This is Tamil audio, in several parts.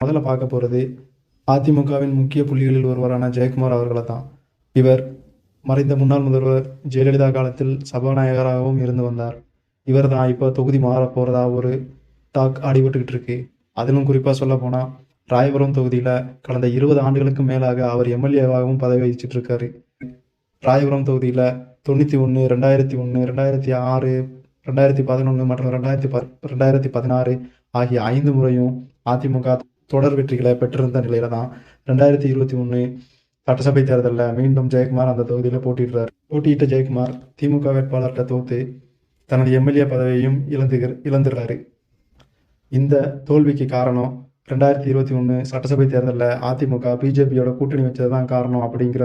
முதல்ல பார்க்க போகிறது அதிமுகவின் முக்கிய புள்ளிகளில் ஒருவரான ஜெயக்குமார் அவர்களை தான் இவர் மறைந்த முன்னாள் முதல்வர் ஜெயலலிதா காலத்தில் சபாநாயகராகவும் இருந்து வந்தார். இவர் தான் இப்போ தொகுதி மாற போகிறதா ஒரு டாக் அடிபட்டுக்கிட்டு இருக்கு. அதிலும் குறிப்பாக சொல்ல போனால் ராயபுரம் தொகுதியில் கடந்த இருபது ஆண்டுகளுக்கு மேலாக அவர் எம்எல்ஏவாகவும் பதவி வகிச்சிட்டு இருக்காரு. ராயபுரம் தொகுதியில் தொண்ணூற்றி ஒன்று ரெண்டாயிரத்தி ஒன்று ரெண்டாயிரத்தி ஆறு ரெண்டாயிரத்தி பதினொன்று மற்றும் ரெண்டாயிரத்தி ப ரெண்டாயிரத்தி பதினாறு ஆகிய ஐந்து முறையும் அதிமுக தொடர் வெற்றிகளை பெற்றிருந்த நிலையில தான் ரெண்டாயிரத்தி இருபத்தி ஒன்று சட்டசபை தேர்தலில் மீண்டும் ஜெயக்குமார் அந்த தொகுதியில் போட்டியிடுறார். போட்டியிட்ட ஜெயக்குமார் திமுக வேட்பாளர்கிட்ட தோத்து தனது எம்எல்ஏ பதவியையும் இழந்து இழந்துடுறாரு. இந்த தோல்விக்கு காரணம் ரெண்டாயிரத்தி இருபத்தி ஒன்று சட்டசபை தேர்தலில் அதிமுக பிஜேபியோட கூட்டணி வச்சது தான் காரணம் அப்படிங்கிற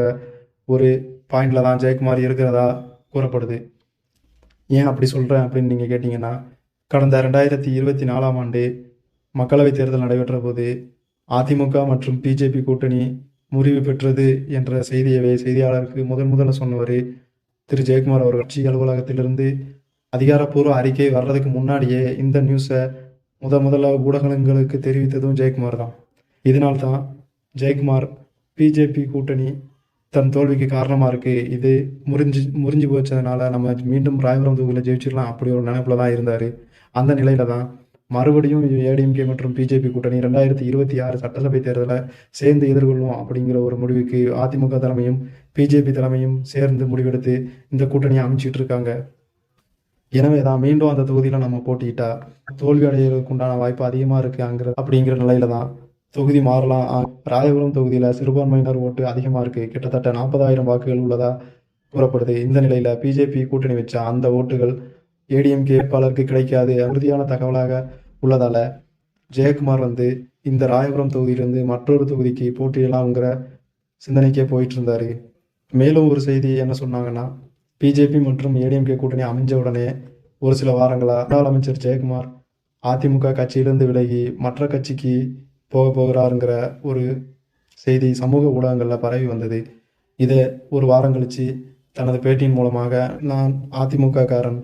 ஒரு பாயிண்டில் தான் ஜெயக்குமார் இருக்கிறதா கூறப்படுது. ஏன் அப்படி சொல்கிறேன் அப்படின்னு நீங்கள் கேட்டிங்கன்னா கடந்த ரெண்டாயிரத்தி இருபத்தி நாலாம் ஆண்டு மக்களவைத் தேர்தல் நடைபெற்ற போது அதிமுக மற்றும் பிஜேபி கூட்டணி முறிவு பெற்றது என்ற செய்தியவை செய்தியாளருக்கு முதன் முதல்ல சொன்னவர் திரு. ஜெயக்குமார் அவர்கள். கட்சி அலுவலகத்திலிருந்து அதிகாரப்பூர்வ அறிக்கை வர்றதுக்கு முன்னாடியே இந்த நியூஸை முத முதல்ல ஊடகங்களுக்கு தெரிவித்ததும் ஜெயக்குமார் தான். இதனால் தான் ஜெயக்குமார் பிஜேபி கூட்டணி தன் தோல்விக்கு காரணமாக இருக்குது இது முறிஞ்சு முறிஞ்சு போச்சதுனால நம்ம மீண்டும் ராயபுரம் தொகுதியில் ஜெயிச்சிடலாம். அப்படி ஒரு நினைப்பில் தான் இருந்தார். அந்த நிலையில் தான் மறுபடியும் ஏடிஎம்கே மற்றும் பிஜேபி கூட்டணி ரெண்டாயிரத்தி இருபத்தி ஆறு சட்டசபை தேர்தலை சேர்ந்து எதிர்கொள்ளும் அப்படிங்கிற ஒரு முடிவுக்கு அதிமுக தலைமையும் பிஜேபி தலைமையும் சேர்ந்து முடிவெடுத்து இந்த கூட்டணியை அமைச்சிட்டு இருக்காங்க. எனவே தான் மீண்டும் அந்த தொகுதியில் நம்ம போட்டியிட்டா தோல்வி அடைகிறதுக்கு உண்டான வாய்ப்பு அதிகமாக இருக்குங்கிற அப்படிங்கிற நிலையில தான் தொகுதி மாறலாம். ராயபுரம் தொகுதியில் சிறுபான்மையினர் ஓட்டு அதிகமாக இருக்குது கிட்டத்தட்ட நாற்பதாயிரம் வாக்குகள் உள்ளதாக கூறப்படுது. இந்த நிலையில் பிஜேபி கூட்டணி வச்ச அந்த ஓட்டுகள் ஏடிஎம்கே வேட்பாளருக்கு கிடைக்காது உறுதியான தகவலாக உள்ளதால ஜெயக்குமார் வந்து இந்த ராயபுரம் தொகுதியிலிருந்து மற்றொரு தொகுதிக்கு போட்டியிடலாம்ங்கிற சிந்தனைக்கே போயிட்டு இருந்தாரு மேலும் ஒரு செய்தி என்ன சொன்னாங்கன்னா பிஜேபி மற்றும் ஏடிஎம்கே கூட்டணி அமைஞ்ச உடனே ஒரு சில வாரங்களாக முன்னாள் அமைச்சர் ஜெயக்குமார் அதிமுக கட்சியிலிருந்து விலகி மற்ற கட்சிக்கு போக போகிறாருங்கிற ஒரு செய்தி சமூக ஊடகங்களில் பரவி வந்தது. இதை ஒரு வாரம் கழித்து தனது பேட்டியின் மூலமாக நான் அதிமுக காரன்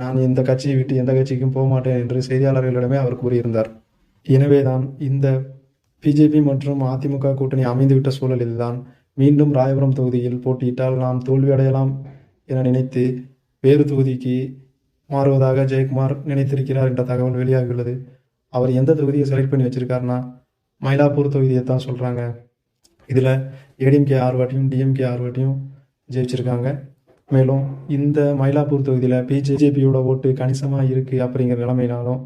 நான் இந்த கட்சியை விட்டு எந்த கட்சிக்கும் போக மாட்டேன் என்று செய்தியாளர்களிடமே அவர் கூறியிருந்தார். எனவேதான் இந்த பிஜேபி மற்றும் அதிமுக கூட்டணி அமைந்துவிட்ட சூழலில்தான் மீண்டும் ராயபுரம் தொகுதியில் போட்டியிட்டால் நாம் தோல்வியடையலாம் என நினைத்து வேறு தொகுதிக்கு மாறுவதாக ஜெயக்குமார் நினைத்திருக்கிறார் என்ற தகவல் வெளியாகியுள்ளது. அவர் எந்த தொகுதியை செலக்ட் பண்ணி வச்சிருக்காருன்னா மயிலாப்பூர் தொகுதியை தான் சொல்கிறாங்க இதில் ஏடிஎம்கே ஆர்வாட்டியும் டிஎம்கே ஆர்வாட்டியும் ஜெயிச்சிருக்காங்க. மேலும் இந்த மயிலாப்பூர் தொகுதியில் பிஜேபியோட ஓட்டு கணிசமாக இருக்குது அப்படிங்கிற நிலைமையினாலும்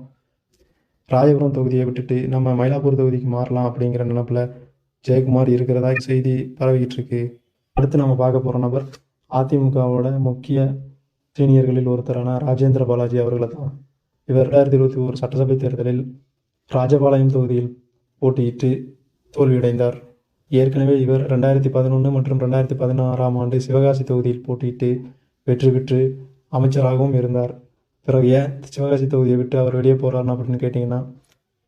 ராயபுரம் தொகுதியை விட்டுட்டு நம்ம மயிலாப்பூர் தொகுதிக்கு மாறலாம் அப்படிங்கிற நினப்பில் ஜெயக்குமார் இருக்கிறதா செய்தி பரவிக்கிட்டு இருக்கு அடுத்து நம்ம பார்க்க போகிற நபர் அதிமுகவோட முக்கிய சீனியர்களில் ஒருத்தரான ராஜேந்திர பாலாஜி அவர்களை தான் இவர் ரெண்டாயிரத்தி இருபத்தி ஒரு சட்டசபை தேர்தலில் ராஜபாளையம் தொகுதியில் போட்டியிட்டு தோல்வியடைந்தார். ஏற்கனவே இவர் ரெண்டாயிரத்தி பதினொன்று மற்றும் ரெண்டாயிரத்தி பதினாறாம் ஆண்டு சிவகாசி தொகுதியில் போட்டியிட்டு வெற்றி பெற்று அமைச்சராகவும் இருந்தார். பிறகு ஏன் சிவகாசி தொகுதியை விட்டு அவர் வெளியே போகிறார் அப்படின்னு கேட்டிங்கன்னா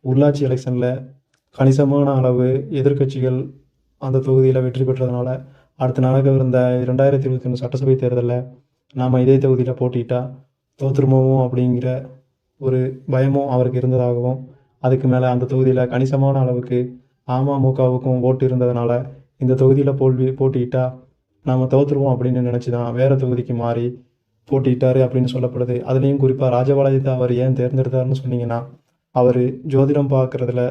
உள்ளாட்சி எலெக்ஷனில் கணிசமான அளவு எதிர்க்கட்சிகள் அந்த தொகுதியில் வெற்றி பெற்றதுனால நாளாக நடக்கவிருந்த ரெண்டாயிரத்தி இருபத்தி ஒன்று சட்டசபை தேர்தலில் நாம் இதே தொகுதியில் போட்டிட்டா தோற்றுருமோவும் அப்படிங்கிற ஒரு பயமும் அவருக்கு இருந்ததாகவும் அதுக்கு மேலே அந்த தொகுதியில் கணிசமான அளவுக்கு அமமுகவுக்கும் ஓட்டு இருந்ததுனால இந்த தொகுதியில் போல்வி போட்டியிட்டா நாம் தோற்றுருவோம் அப்படின்னு நினச்சி தான் வேறு தொகுதிக்கு மாறி போட்டிட்டார் அப்படின்னு சொல்லப்படுது. அதுலேயும் குறிப்பாக ராஜபாளையத்தை அவர் ஏன் தேர்ந்தெடுத்தாருன்னு சொன்னீங்கன்னா அவர் ஜோதிடம் பார்க்குறதுல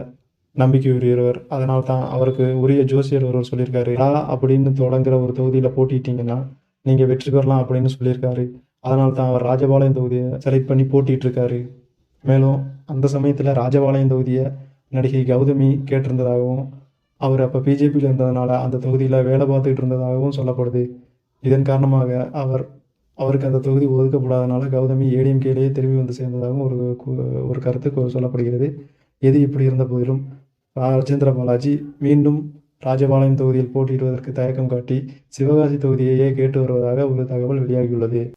நம்பிக்கை உரியவர் அதனால தான் அவருக்கு உரிய ஜோசியர் ஒருவர் சொல்லியிருக்காரு. ரா அப்படின்னு தொடங்குற ஒரு தொகுதியில் போட்டிட்டிங்கன்னா நீங்கள் வெற்றி பெறலாம் அப்படின்னு சொல்லியிருக்காரு. அதனால தான் அவர் ராஜபாளையம் தொகுதியை செலக்ட் பண்ணி போட்டிகிட்டு இருக்காரு மேலும் அந்த சமயத்தில் ராஜபாளையம் தொகுதியை நடிகை கௌதமி கேட்டிருந்ததாகவும் அவர் அப்போ பிஜேபியில் இருந்ததுனால அந்த தொகுதியில் வேலை பார்த்துக்கிட்டு இருந்ததாகவும் சொல்லப்படுது. இதன் காரணமாக அவர் அவருக்கு அந்த தொகுதி ஒதுக்கப்படாதனால கௌதமி ஏடிஎம்கேலேயே திரும்பி வந்து சேர்ந்ததாகவும் ஒரு ஒரு கருத்து சொல்லப்படுகிறது. எது இப்படி இருந்த போதிலும் ராஜேந்திர பாலாஜி மீண்டும் ராஜபாளையம் தொகுதியில் போட்டியிடுவதற்கு தயக்கம் காட்டி சிவகாசி தொகுதியையே கேட்டு வருவதாக ஒரு தகவல் வெளியாகியுள்ளது.